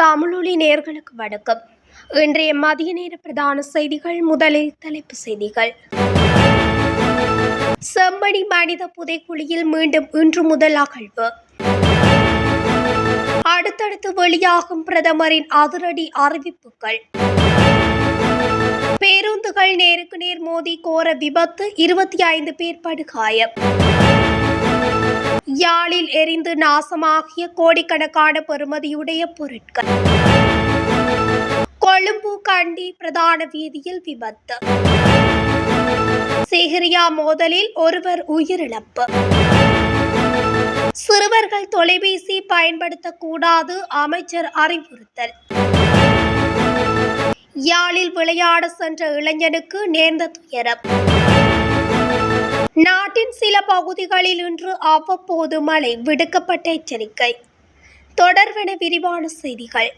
தமிழொலி நேர்களுக்கு வணக்கம். இன்றைய மதிய நேர பிரதான செய்திகள் முதலில் தலைப்பு செய்திகள். செம்மணி மனித புதைக்குழியில் மீண்டும் இன்று முதல் அகழ்வு. அடுத்தடுத்து வெளியாகும் பிரதமரின் அதிரடி அறிவிப்புகள். பேருந்துகள் நேருக்கு நேர் மோதி கோர விபத்து இருபத்தி ஐந்து பேர் படுகாயம். யாழில் எரிந்து நாசமாகிய கோடிக்கணக்கான பெறுமதியுடைய பொருட்கள். கொழும்பு கண்டி பிரதான வீதியில் விபத்து. சிகிரியா மோதலில் ஒருவர் உயிரிழப்பு. சிறுவர்கள் தொலைபேசி பயன்படுத்தக்கூடாது அமைச்சர் அறிவுறுத்தல். யாழில் விளையாட சென்ற இளைஞனுக்கு நேர்ந்த துயரம். நாட்டின் சில பகுதிகளில் இன்று அவ்வப்போது மழை விடுக்கப்பட்ட எச்சரிக்கை. தொடர்வென விரிவான செய்திகள்.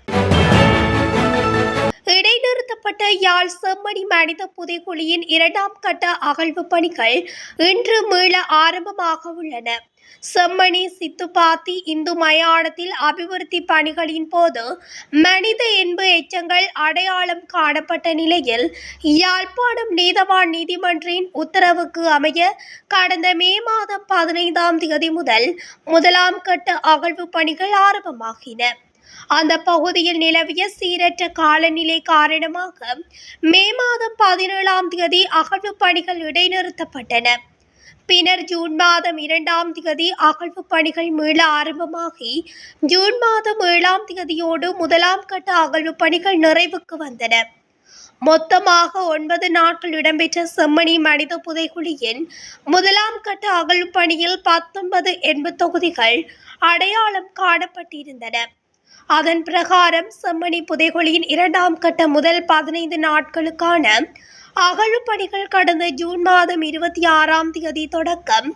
இடைநிறுத்தப்பட்ட யாழ் செம்மணி மனித புதைக்குழியின் இரண்டாம் கட்ட அகழ்வு பணிகள் இன்று மீள ஆரம்பமாக உள்ளன. செம்மணி சித்துப்பாத்தி இந்து மயானத்தில் அபிவிருத்தி பணிகளின் போது மனித என்பு எச்சங்கள் அடையாளம் காணப்பட்ட நிலையில் யாழ்ப்பாணம் நீதவான் நீதிமன்றின் உத்தரவுக்கு அமைய கடந்த மே மாதம் பதினைந்தாம் தேதி முதல் முதலாம் கட்ட அகழ்வு பணிகள் ஆரம்பமாகின. அந்த பகுதியில் நிலவிய சீரற்ற காலநிலை காரணமாக மே மாதம் பதினேழாம் தேதி அகழ்வு பணிகள் இடைநிறுத்தப்பட்டன. பின்னர் ஜூன் மாதம் இரண்டாம் திகதி அகழ்வு பணிகள் மீள ஆரம்பமாகி ஜூன் மாதம் ஏழாம் திகதியோடு முதலாம் கட்ட அகழ்வு பணிகள் நிறைவுக்கு வந்தன. மொத்தமாக ஒன்பது நாட்கள் இடம்பெற்ற செம்மணி மனித புதைகுழியின் முதலாம் கட்ட அகழ்வு பணியில் பத்தொன்பது எண்பது தொகுதிகள் அடையாளம் காணப்பட்டிருந்தன. அதன் பிரகாரம் செம்மணி புதைகுழியின் இரண்டாம் கட்ட முதல் பதினைந்து நாட்களுக்கான அகழ்ப்பணிகள் கடந்த ஜூன் மாதம் இருபத்தி ஆறாம் தேதி தொடக்கம்.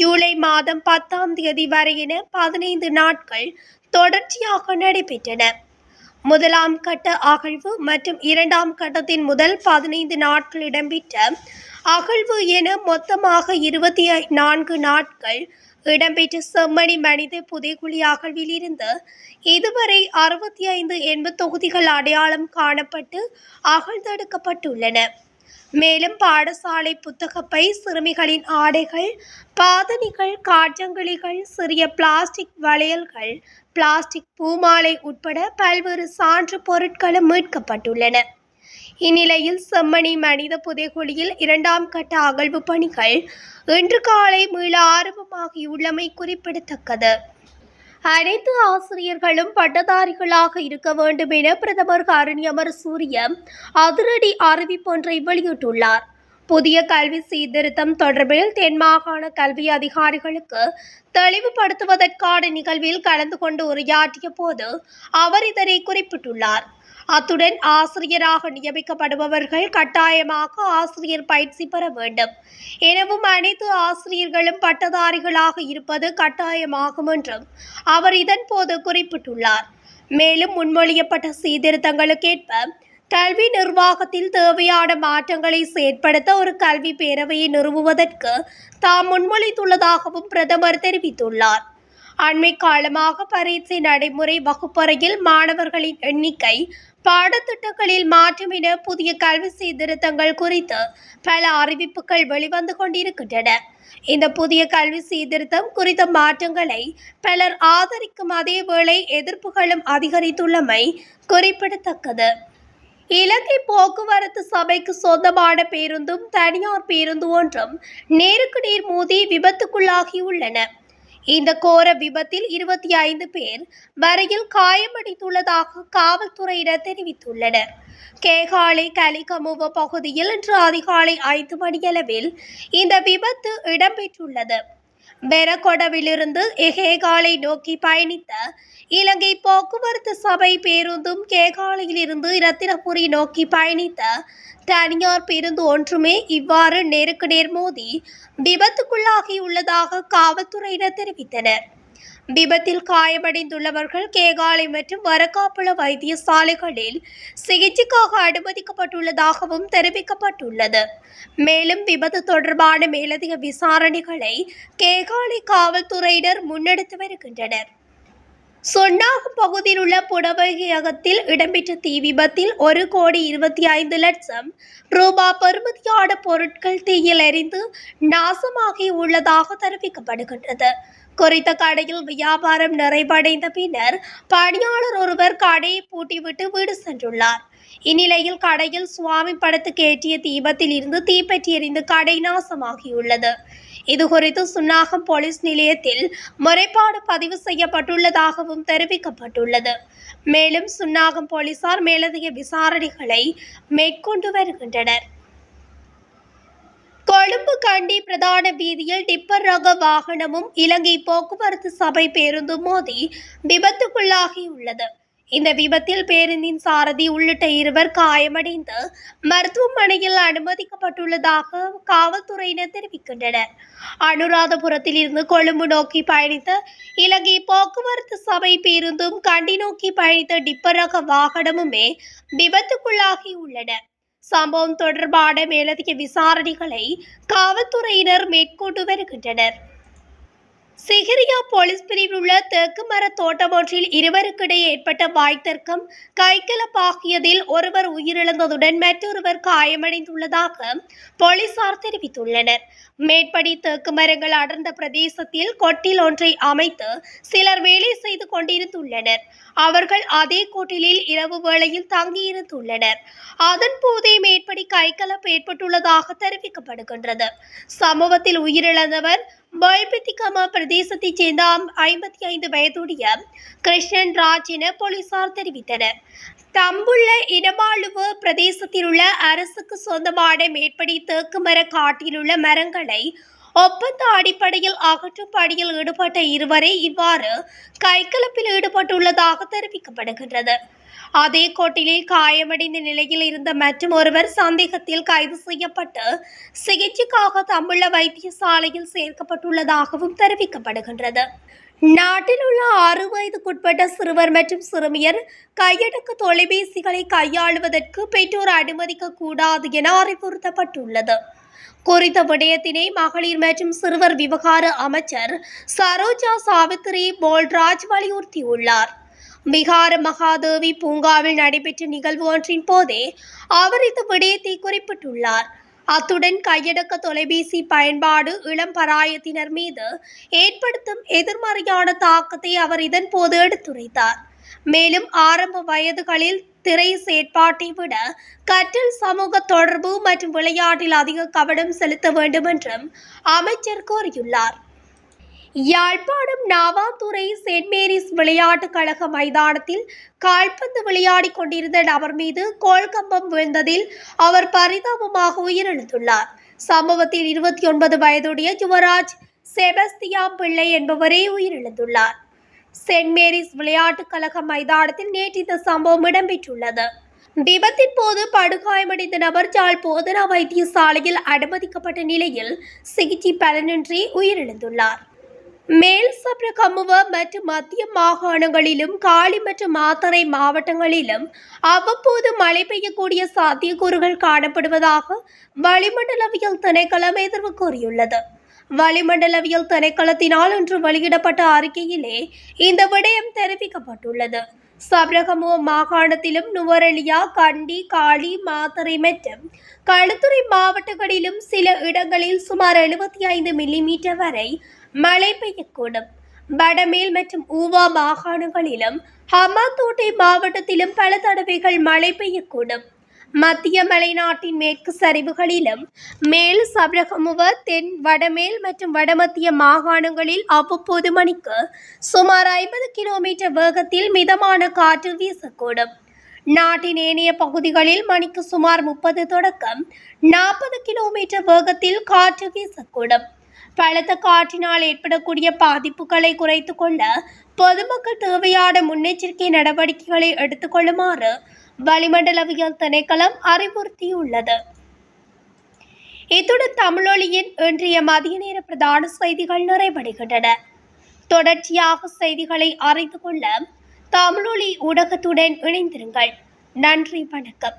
ஜூலை மாதம் பத்தாம் தேதி வரையின பதினைந்து நாட்கள் தொடர்ச்சியாக நடைபெற்றன. முதலாம் கட்ட அகழ்வு மற்றும் இரண்டாம் கட்டத்தின் முதல் பதினைந்து நாட்கள் இடம்பெற்ற அகழ்வு என மொத்தமாக இருபத்தி நான்கு நாட்கள் இடம்பெற்ற செம்மணி மனித புதைக்குழி அகழ்விலிருந்து இதுவரை அறுபத்தி ஐந்து எண்பது தொகுதிகள் அடையாளம் காணப்பட்டு அகழ்ந்தெடுக்கப்பட்டுள்ளன. மேலும் பாடசாலை புத்தகப்பை சிறுமிகளின் ஆடைகள் பாதணிகள் காட்சங்களிகள் சிறிய பிளாஸ்டிக் வளையல்கள் பிளாஸ்டிக் பூமாலை உட்பட பல்வேறு சான்று பொருட்களும் மீட்கப்பட்டுள்ளன. இந்நிலையில் செம்மணி மனித புதைகுழியில் இரண்டாம் கட்ட அகழ்வு பணிகள் இன்று காலை மீள ஆரம்பமாகியுள்ளமை குறிப்பிடத்தக்கது. அனைத்து ஆசிரியர்களும் பட்டதாரிகளாக இருக்க வேண்டும் என பிரதமர் ஹரணி அமர் சூரிய அதிரடி அறிவிப்பொன்றை வெளியிட்டுள்ளார். புதிய கல்வி சீர்திருத்தம் தொடர்பில் தென் மாகாண கல்வி அதிகாரிகளுக்கு தெளிவுபடுத்துவதற்கான நிகழ்வில் கலந்து கொண்டு உரையாற்றிய போது அவர் இதனை குறிப்பிட்டுள்ளார். அத்துடன் ஆசிரியராக நியமிக்கப்படுபவர்கள் கட்டாயமாக ஆசிரியர் பயிற்சி பெற வேண்டும். எனவும் அனைத்து ஆசிரியர்களும் பட்டதாரிகளாக இருப்பது கட்டாயமாகும் என்றும் அவர் இதன்போது குறிப்பிட்டுள்ளார். மேலும் முன்மொழியப்பட்ட சீர்திருத்தங்களுக்கேற்ப கல்வி நிர்வாகத்தில் தேவையான மாற்றங்களை செயற்படுத்த ஒரு கல்வி பேரவையை நிறுவுவதற்கு தாம் முன்மொழித்துள்ளதாகவும் பிரதமர் தெரிவித்துள்ளார். அண்மை காலமாக பரீட்சை நடைமுறை வகுப்பறையில் மாணவர்களின் எண்ணிக்கை பாடத்திட்டங்களில் மாற்றம் என புதிய கல்வி சீர்திருத்தங்கள் குறித்து பல அறிவிப்புகள் வெளிவந்து கொண்டிருக்கின்றன. இந்த புதிய கல்வி சீர்திருத்தம் குறித்த மாற்றங்களை பலர் ஆதரிக்கும் அதேவேளை எதிர்ப்புகளும் அதிகரித்துள்ளமை குறிப்பிடத்தக்கது. இலங்கை போக்குவரத்து சபைக்கு சொந்தமான பேருந்தும் தனியார் பேருந்து ஒன்றும் நேருக்கு நேர் மோதி விபத்துக்குள்ளாகியுள்ளன. இந்த கோர விபத்தில் இருபத்தி ஐந்து பேர் வரையில் காயமடைந்துள்ளதாக காவல்துறையினர் தெரிவித்துள்ளனர். கேகாலை கலிகமுவ பகுதியில் இன்று அதிகாலை ஐந்து மணியளவில் இந்த விபத்து இடம்பெற்றுள்ளது. பெரகொடவிலிருந்து எகேகாலை நோக்கி பயணித்த இலங்கை போக்குவரத்து சபை பேருந்தும் கேகாலையிலிருந்து இரத்தினபுரி நோக்கி பயணித்த தனியார் பேருந்து ஒன்றுமே இவ்வாறு நேருக்கு நேர் மோதி விபத்துக்குள்ளாகியுள்ளதாக காவல்துறையினர் தெரிவித்தனர். விபத்தில் காயமடைந்துள்ளவர்கள் கேகாலை மற்றும் வரக்காப்புள வைத்தியசாலைகளில் சிகிச்சைக்காக அனுமதிக்கப்பட்டுள்ளதாகவும் தெரிவிக்கப்பட்டுள்ளது. மேலும் விபத்து தொடர்பான மேலதிக விசாரணைகளை கேகாலை காவல்துறையினர் முன்னெடுத்து வருகின்றனர். சொன்னாகம் பகுதியில் உள்ள புடவையகத்தில் இடம்பெற்ற தீ விபத்தில் ஒரு கோடி இருபத்தி ஐந்து லட்சம் ரூபாய் பெறுமதியான பொருட்கள் தீயில் எரிந்து நாசமாகி உள்ளதாக தெரிவிக்கப்படுகின்றது. குறித்த கடையில் வியாபாரம் நிறைவடைந்த பின்னர் பணியாளர் ஒருவர் கடையை பூட்டிவிட்டு வீடு சென்றுள்ளார். இந்நிலையில் கடையில் சுவாமி படத்துக்கு ஏற்றிய தீபத்தில் இருந்து தீப்பற்றி எறிந்து கடை நாசமாகியுள்ளது. இதுகுறித்து சுன்னாகம் போலீஸ் நிலையத்தில் முறைப்பாடு பதிவு செய்யப்பட்டுள்ளதாகவும் தெரிவிக்கப்பட்டுள்ளது. மேலும் சுன்னாகம் போலீசார் மேலதிக விசாரணைகளை மேற்கொண்டு வருகின்றனர். கொழும்பு கண்டி பிரதான வீதியில் டிப்பர் ரக வாகனமும் இலங்கை போக்குவரத்து சபை பேருந்தும் மோதி விபத்துக்குள்ளாகியுள்ளது. இந்த விபத்தில் பேருந்தின் சாரதி உள்ளிட்ட இருவர் காயமடைந்து மருத்துவமனையில் அனுமதிக்கப்பட்டுள்ளதாக காவல்துறையினர் தெரிவிக்கின்றனர். அனுராதபுரத்தில் இருந்து கொழும்பு நோக்கி பயணித்த இலங்கை போக்குவரத்து சபை பேருந்தும் கண்டி நோக்கி பயணித்த டிப்பர் ரக வாகனமுமே விபத்துக்குள்ளாகி உள்ளன சம்பவம் தொடர்பான மேலதிக விசாரணைகளை காவல்துறையினர் மேற்கொண்டு வருகின்றனர். சிகிரியா போலீஸ் பிரிவில் உள்ள தெற்கு மர தோட்டம் ஒன்றில் இருவருக்கிடையே ஏற்பட்ட வாய்த்தர்க்கம் கைகலப்பாகியதில் ஒருவர் உயிரிழந்ததுடன் மற்றொருவர் காயமடைந்துள்ளதாக போலீசார் தெரிவித்துள்ளனர். மேற்படி தேக்கு மரங்கள் அடர்ந்த பிரதேசத்தில் கொட்டில் ஒன்றை அமைத்து சிலர் வேலை செய்து கொண்டிருந்துள்ளனர். அவர்கள் அதே கோட்டிலில் இரவு வேளையில் தங்கியிருந்துள்ளனர். அதன் போதே மேற்படி கைகலப்பு ஏற்பட்டுள்ளதாக தெரிவிக்கப்படுகின்றது. சம்பவத்தில் உயிரிழந்தவர் பல்பித்திகமா பிரதேசத்தைச் சேர்ந்த ஐம்பத்தி ஐந்து வயதுடைய கிருஷ்ணன் ராஜ் என போலீசார் தெரிவித்தனர். தம்புள்ள இனவாழ்வு பிரதேசத்தில் உள்ள அரசுக்கு சொந்தமான மேற்படி தேக்கு மர காட்டில் உள்ள மரங்களை ஒப்பந்த அடிப்படையில் அகற்றும் பணியில் ஈடுபட்ட இருவரை இவ்வாறு கைகலப்பில் ஈடுபட்டுள்ளதாக தெரிவிக்கப்படுகின்றது. அதே கோட்டிலில் காயமடைந்த நிலையில் இருந்த மற்றும் ஒருவர் சந்தேகத்தில் கைது செய்யப்பட்டு சிகிச்சைக்காக தமிழ வைத்தியசாலையில் சேர்க்கப்பட்டுள்ளதாகவும் தெரிவிக்கப்படுகின்றது. நாட்டில் உள்ள ஆறு வயதுக்குட்பட்ட சிறுவர் மற்றும் சிறுமியர் கையடக்க தொலைபேசிகளை கையாளுவதற்கு பெற்றோர் அனுமதிக்க கூடாது என அறிவுறுத்தப்பட்டுள்ளது. குறித்த விடயத்தினை மகளிர் மற்றும் சிறுவர் விவகார அமைச்சர் சரோஜா சாவித்ரி போல்ராஜ் வலியுறுத்தியுள்ளார். பீகார் மகாதேவி பூங்காவில் நடைபெற்ற நிகழ்வு ஒன்றின் போதே அவர் இந்த விடயத்தை குறிப்பிட்டுள்ளார். அத்துடன் கையடக்க தொலைபேசி பயன்பாடு இளம் பராயத்தினர் மீது ஏற்படுத்தும் எதிர்மறையான தாக்கத்தை அவர் இதன் போது எடுத்துரைத்தார். மேலும் ஆரம்ப வயதுகளில் திரை செயற்பாட்டை விட கற்றல் சமூக தொடர்பு மற்றும் விளையாட்டில் அதிக கவனம் செலுத்த வேண்டும் என்றும் அமைச்சர் கூறியுள்ளார். யாழ்ப்பாணம் நாவாத்துறை சென்ட் மேரிஸ் விளையாட்டுக் கழக மைதானத்தில் கால்பந்து விளையாடிக் கொண்டிருந்த நபர் மீது கோல்கம்பம் விழுந்ததில் அவர் பரிதாபமாக உயிரிழந்துள்ளார். சம்பவத்தில் இருபத்தி ஒன்பது வயதுடைய யுவராஜ் செபஸ்தியாம் பிள்ளை என்பவரே உயிரிழந்துள்ளார். சென்ட் மேரிஸ் விளையாட்டுக் கழக மைதானத்தில் நேற்று இந்த சம்பவம் இடம்பெற்றுள்ளது. விபத்தின் போது படுகாயமடைந்த நபர் ஜாழ் போதனா வைத்தியசாலையில் அனுமதிக்கப்பட்ட நிலையில் சிகிச்சை பலனின்றி உயிரிழந்துள்ளார். மேல் சப்ரகமுவ மற்றும் மத்திய மாகாணங்களிலும் காலி மற்றும் மாத்தறை மாவட்டங்களிலும் அவ்வப்போது மழை பெய்யக்கூடிய சாத்தியக்கூறுகள் காணப்படுவதாக வளிமண்டலவியல் திணைக்களம் எதிர்வு கூறியுள்ளது. வளிமண்டலவியல் திணைக்களத்தினால் இன்று வெளியிடப்பட்ட அறிக்கையிலே இந்த விடயம் தெரிவிக்கப்பட்டுள்ளது. சபரகமுவ மாகாணத்திலும் நுவரெலியா கண்டி காளி மாத்தறை மற்றும் களுத்துறை மாவட்டங்களிலும் சில இடங்களில் சுமார் எழுபத்தி ஐந்து மில்லிமீட்டர் வரை மழை பெய்யக்கூடும். வடமேல் மற்றும் ஊவா மாகாணங்களிலும் ஹமாத்தோட்டை மாவட்டத்திலும் பல தடவைகள் மழை பெய்யக்கூடும். மத்திய மலைநாட்டின் மேற்கு சரிவுகளிலும் மேல் சபரகமுவ தென் வடமேல் மற்றும் வடமத்திய மாகாணங்களில் அவ்வப்போது மணிக்கு சுமார் ஐம்பது கிலோமீட்டர் வேகத்தில் மிதமான காற்று வீசக்கூடும். நாட்டின் ஏனைய பகுதிகளில் மணிக்கு சுமார் முப்பது தொடக்கம் நாற்பது கிலோமீட்டர் வேகத்தில் காற்று வீசக்கூடும். பலத்த காற்றினால் ஏற்படக்கூடிய பாதிப்புகளை குறைத்து கொள்ள பொதுமக்கள் தேவையான முன்னெச்சரிக்கை நடவடிக்கைகளை எடுத்துக்கொள்ளுமாறு வளிமண்டலவியல் திணைக்களம் அறிவுறுத்தியுள்ளது. இத்துடன் தமிழொலியின் இன்றைய மதிய நேர பிரதான செய்திகள் நிறைவடைகின்றன. தொடர்ச்சியாக செய்திகளை அறிந்து கொள்ள தமிழொலி ஊடகத்துடன் இணைந்திருங்கள். நன்றி வணக்கம்.